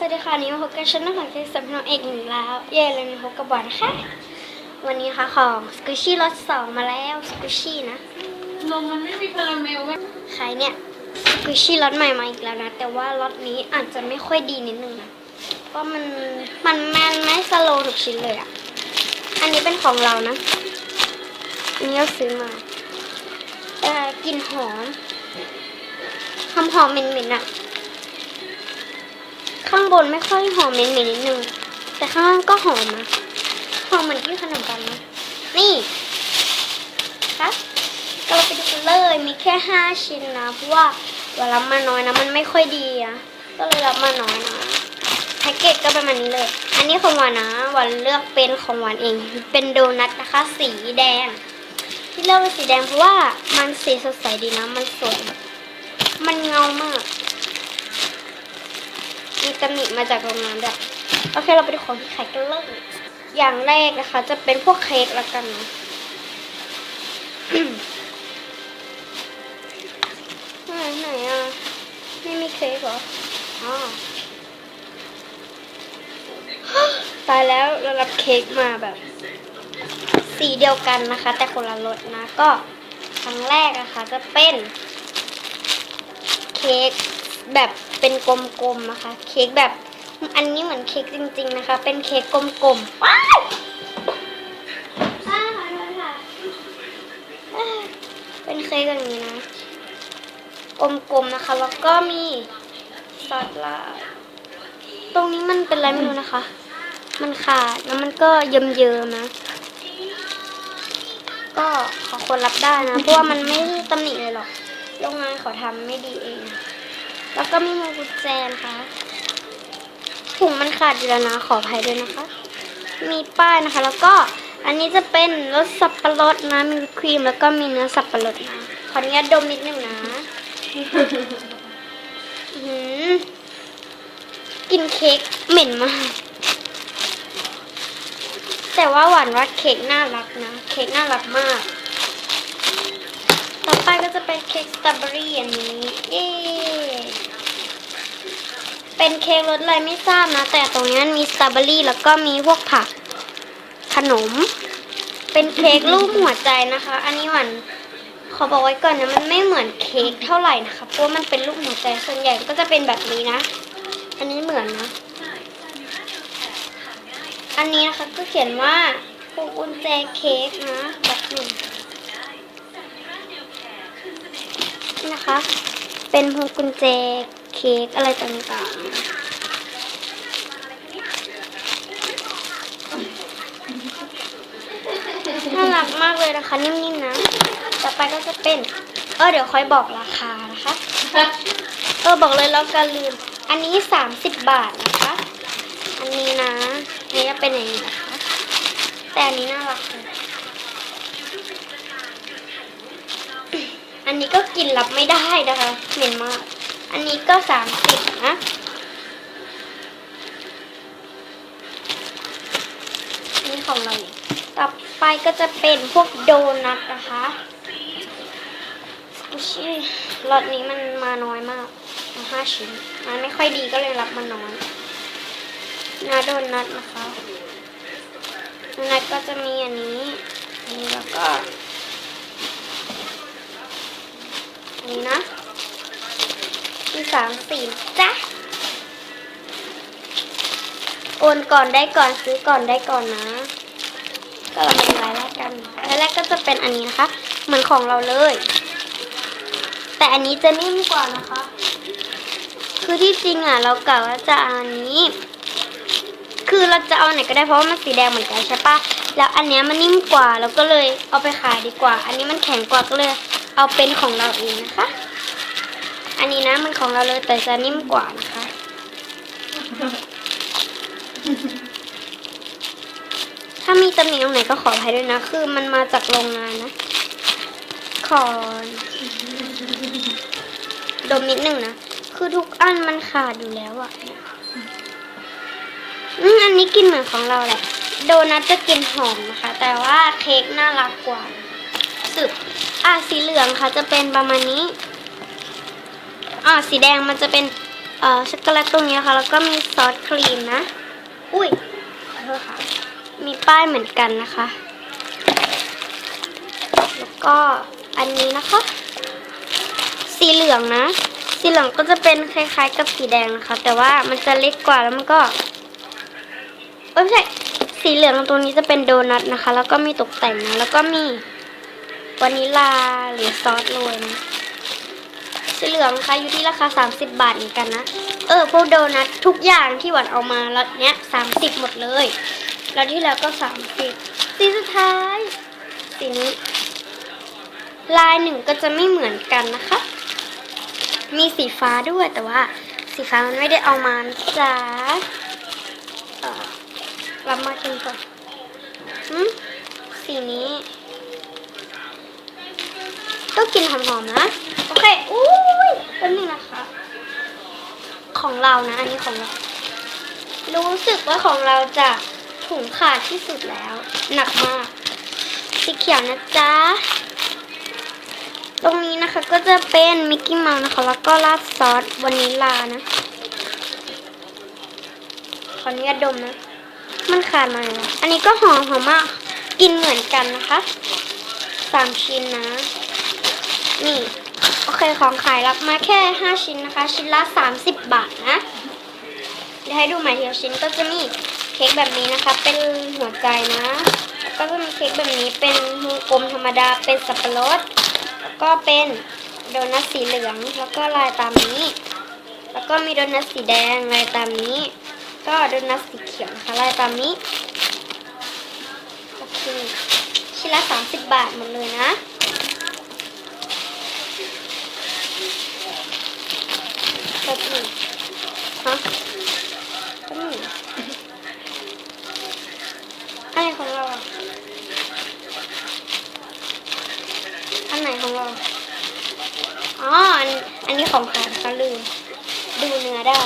สวัสดีค่ะวันนี้มาพบกับช่องของเค้กสับน้องเอกหนึ่งแล้ว เย่เลยมาพบกับหวานค่ะ วันนี้ค่ะของสกูชี่รสสองมาแล้วสกูชี่นะนมมันไม่มีคาราเมลไหมใครเนี่ยสกูชี่รสใหม่มาอีกแล้วนะ แต่ว่ารสนี้อาจจะไม่ค่อยดีนิดนึงนะเพราะมันมันมันไม่สโลว์ทุกชิ้นเลยอะ อันนี้เป็นของเรานะอันนี้เราซื้อมาแต่กลิ่นหอมหอมหอมๆเหม็นๆอะ ข้างบนไม่ค่อยหอมเหม็นๆนิดนึง แต่ข้างล่างก็หอมนะหอมเหมือนกินขนมปังนะนี่ครับก็เราไปดูกันเลยมีแค่ห้าชิ้นนะเพราะว่าเวลามาน้อยนะมันไม่ค่อยดีอะก็เลยรับมาน้อยนะแพ็กเกจก็ประมาณนี้เลย อันนี้ของหวานนะหวานเลือกเป็นของหวานเอง เป็นโดนัทนะคะ สีแดง ที่เลือกเป็นสีแดงเพราะว่ามันสีสดใสดีนะ มันสวย มันเงามาก ตำหนิมาจากโรงงานด้วยโอเคเราไปดูของที่ขายกันเลยอย่างแรกนะคะ จะเป็นพวกเค้กละกันนะไหนไหนอะไม่มีเค้กเหรออ๋อตายแล้วเรารับเค้กมาแบบ สีเดียวกันนะคะ แต่คนละรสนะก็ครั้งแรกนะคะจะเป็น เค้กแบบ เป็นกลมๆนะคะ เค้กแบบอันนี้เหมือนเค้กจริง ๆนะคะ เป็นเค้กกลมๆว้าวอ้าวขอโทษค่ะอ่าเป็นเค้กอย่างนี้นะ กลมๆนะคะ แล้วก็มีซอสลาดตรงนี้มันเป็นอะไรไม่รู้นะคะ มันขาดแล้วมันก็เยิ้มๆนะ ก็ขอคนรับได้นะ เพราะว่ามันไม่ตำหนิเลยหรอก โรงงานเขาทำไม่ดีเอง แล้วก็มีโมกุญแจนะคะถุงมันขาดอยู่แล้วนะขออภัยด้วยนะคะ มีป้ายนะคะ แล้วก็อันนี้จะเป็นรสสับปะรดนะมีครีมแล้วก็มีเนื้อสับปะรดนะขออนุญาตดมนิดนึงนะกินเค้กเหม็นมาก แต่ว่าหวานว่าเค้กน่ารักนะ เค้กน่ารักมาก ไปก็จะเป็นเค้กสตรอเบอรี่อันนี้เย้เป็นเค้กรสอะไรไม่ทราบนะ แต่ตรงนี้มันมีสตรอเบอรี่แล้วก็มีพวกผักขนม เป็นเค้กรูปหัวใจนะคะ อันนี้หวานขอบอกไว้ก่อนนะมันไม่เหมือนเค้กเท่าไหร่นะคะเพราะมันเป็นรูปหัวใจส่วนใหญ่ก็จะเป็นแบบนี้นะ อันนี้เหมือนนะ อันนี้นะคะก็เขียนว่าพวงกุญแจเค้กนะแบบหนึ่ง นะคะ เป็นพวงกุญแจเค้กอะไรต่างๆ น่ารักมากเลยนะคะ นิ่มๆนะ ต่อไปก็จะเป็น เออเดี๋ยวค่อยบอกราคานะคะ เออบอกเลยแล้วกันลืม อันนี้ 30 บาทนะคะ อันนี้นะนนี้จะเป็นอย่างนี้นะคะ แต่อันนี้น่ารักเลย อันนี้ก็กินรับไม่ได้นะคะเหม็นมาก อันนี้ก็สามสิบนะอันนี้ของเราเนี่ยต่อไปก็จะเป็นพวกโดนัทนะคะสกูชี่รสนี้มันมาน้อยมากมาห้าชิ้น มันไม่ค่อยดีก็เลยรับมาน้อยนาโดนัทนะคะโดนัทก็จะมีอันนี้ อันนี้แล้วก็ อั นี้นะมีสามสี่จ้ะโอนก่อนได้ก่อนซื้อก่อนได้ก่อนนะ ก็เราเป็นรายแรกกันรายแรกก็จะเป็นอันนี้นะคะ เหมือนของเราเลย แต่อันนี้จะนิ่มกว่านะคะ คือที่จริงอะเรากะว่าจะอาอันนี้ คือเราจะเอาไหนก็ได้เพราะว่ามันสีแดงเหมือนกันใช่ปะแล้วอันเนี้ยมันนิ่มกว่าเราก็เลยเอาไปขายดีกว่า อันนี้มันแข็งกว่าก็เลย เอาเป็นของเราเองนะคะ อันนี้นะมันของเราเลยแต่จะนิ่มกว่านะคะ ถ้ามีตำหนิตรงไหนก็ขออภัยด้วยนะ คือมันมาจากโรงงานนะ ขอดมนิดหนึ่งนะ คือทุกอันมันขาดอยู่แล้วอะอืมอันนี้กินเหมือนของเราแหละ โดนัทจะกินหอมนะคะ แต่ว่าเค้กน่ารักกว่าึบอะสีเหลืองค่ะจะเป็นประมาณนี้อะสีแดงมันจะเป็นเอ่อช็อกโกแลตตรงนี้ค่ะ แล้วก็มีซอสครีมนะ อุ้ยขอโทษค่ะ มีป้ายเหมือนกันนะคะ แล้วก็อันนี้นะคะ สีเหลืองนะ สีเหลืองก็จะเป็นคล้ายๆ กับสีแดงนะคะ แต่ว่ามันจะเล็กกว่าแล้วมันก็เอ้ยไม่ใช่สีเหลืองตรงนี้จะเป็นโดนัทนะคะ แล้วก็มีตกแต่งนะ แล้วก็มี วานิลาหรือซอสโรยนะสีเหลืองนะคะอยู่ที่ราคา 30 บาทเหมือนกันนะ เออพวกโดนัททุกอย่างที่หวานเอามาแล้วเนี้ย30 หมดเลยแล้วที่แล้วก็ 30 สีสุดท้ายสีนี้ลายหนึ่งก็จะไม่เหมือนกันนะคะ มีสีฟ้าด้วยแต่ว่า สีฟ้ามันไม่ได้เอามาจ้าเออรับมากินก่อนหืม ก็กินหอมๆนะ โอเค อุ้ยเป็นนึงนะคะ ของเรานะ อันนี้ของเรา รู้สึกว่าของเราจะถุงขาดที่สุดแล้ว หนักมาก สีเขียวนะจ๊ะ ตรงนี้นะคะก็จะเป็นมิกกี้เมาส์นะคะ แล้วก็ราดซอสวานิลลานะ ขออนุญาตดมนะ มันขาดมาแล้วอันนี้ก็หอมหอมมาก กินเหมือนกันนะคะสามชิ้นนะ นี่ โอเคของขายรับมาแค่ 5 ชิ้นนะคะ ชิ้นละ 30 บาทนะ เดี๋ยวให้ดูใหม่ทีละชิ้นก็จะมีเค้กแบบนี้นะคะ เป็นหัวใจนะ ก็จะมีเค้กแบบนี้เป็นวงกลมธรรมดาเป็นสับปะรดแล้วก็เป็นโดนัทสีเหลืองแล้วก็ลายตามนี้ แล้วก็มีโดนัทสีแดงลายตามนี้ ก็โดนัทสีเขียวนะคะลายตามนี้โอเคชิ้นละ 30 บาทหมดเลยนะ ก็นี่ฮะก็นี่อะไรของเราอะอันไหนของเรา อ๋อ อันอันนี้ของขาดเขาลืม ดูเนื้อได้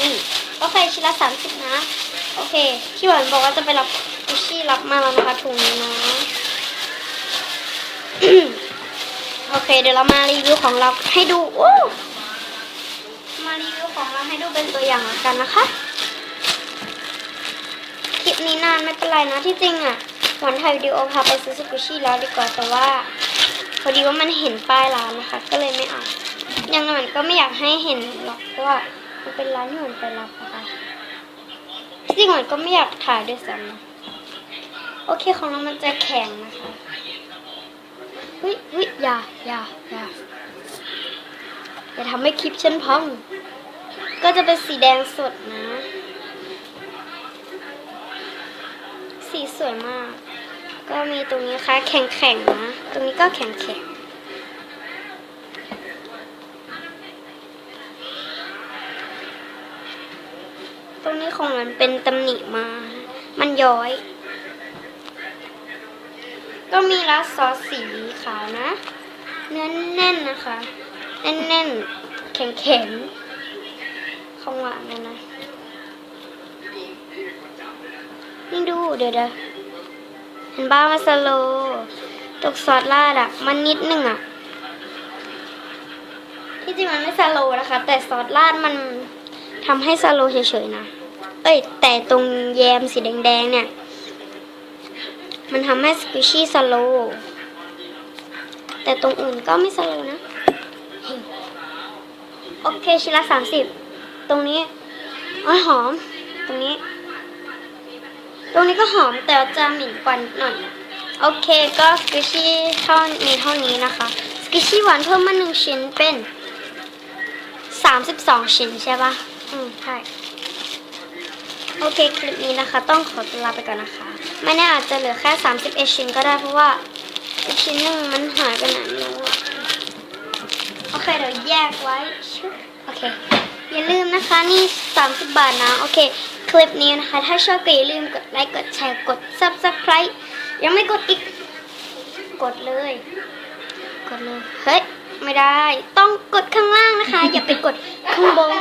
นี่โอเคชิ้นละสามสิบนะ โอเคพี่หวานบอกว่าจะไปรับกุชชี่รับมาแล้วนะคะถุงนี้นะ โอเค เดี๋ยวเรามารีวิวของเราให้ดูโอ้มารีวิวของเราให้ดูเป็นตัวอย่างกันนะคะ คลิปนี้นานไม่เป็นไรนะที่จริงอะหวานถ่ายวิดีโอพาไปซื้อสกุชี่แล้วดีกว่าแต่ว่าพอดีว่ามันเห็นป้ายร้านนะคะ ก็เลยไม่เอาย่างนั้นก็ไม่อยากให้เห็นหรอกเพราะว่ามันเป็นร้านที่หวานไปรับนะคะที่จริงหวานก็ไม่อยากถ่ายด้วยซ้ำโอเคของเรามันจะแข็งนะคะ อย่าอย่าอย่าอย่าทำให้คลิปฉันพังก็จะเป็นสีแดงสดนะ สีสวยมาก ก็มีตรงนี้ค่ะแข็งๆนะ ตรงนี้ก็แข็งๆตรงนี้ของมันเป็นตำหนิมา มันย้อย ก็มีรัสซอสสีขาวนะ เนื้อแน่นนะคะ แน่นๆ แข็งๆของหวานเลยนะนี่ดูเดี๋ยวเดี๋ยวเห็นบ้ามาสโล ตกซอสราดอะมันนิดนึงอะที่จริงมันไม่สโลนะคะ แต่ซอสราดมันทำให้สโลเฉยๆนะ เอ้ย แต่ตรงแยมสีแดงๆเนี่ย มันทำให้สควิชชี่สโลว์ แต่ตรงอื่นก็ไม่สโลนะ โอเคชิ้นละสามสิบ ตรงนี้อ้อหอม ตรงนี้ ตรงนี้ก็หอมแต่จะหม็นกว่านิดหน่อย โอเคก็สกิชชี่เท่านี้เท่านี้นะคะ สกิชชี่หวานเพิ่มมาหนึ่งชิ้นเป็นสามสิบสองชิ้นใช่ปะอืมใช่โอเค คลิปนี้นะคะ ต้องขอตัวลาไปก่อนนะคะ ไม่แน่อาจจะเหลือแค่สามสิบเอชิ้นก็ได้เพราะว่า ชิ้นหนึ่งมันหายไปไหนไม่รู้อะโอเคเดี๋ยวแยกไว้ชึบโอเค อย่าลืมนะคะนี่ 30 บาทนะ โอเค คลิปนี้นะคะ ถ้าชอบก็อย่าลืมกดไลค์กดแชร์กด subscribe ยังไม่กดอีก กดเลย กดเลย เฮ้ย ไม่ได้ ต้องกดข้างล่างนะคะ อย่าไปกดข้างบน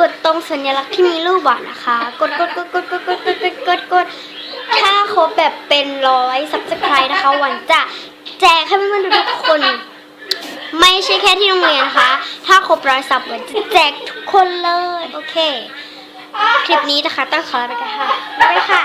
กดตรงสัญลักษณ์ที่มีรูปบาทนะคะ กดกดกดกดกดกดกดกดกดกดถ้า ครบแบบเป็นร้อยซับสไครต์นะคะหวันจะแจกให้เพื่อนๆทุกคน ไม่ใช่แค่ที่โรงเรียนนะคะ ถ้าครบร้อยซับวันจะแจกทุกคนเลย โอเค คลิปนี้นะคะต้องขอลาไปกันค่ะบ๊ายบายค่ะ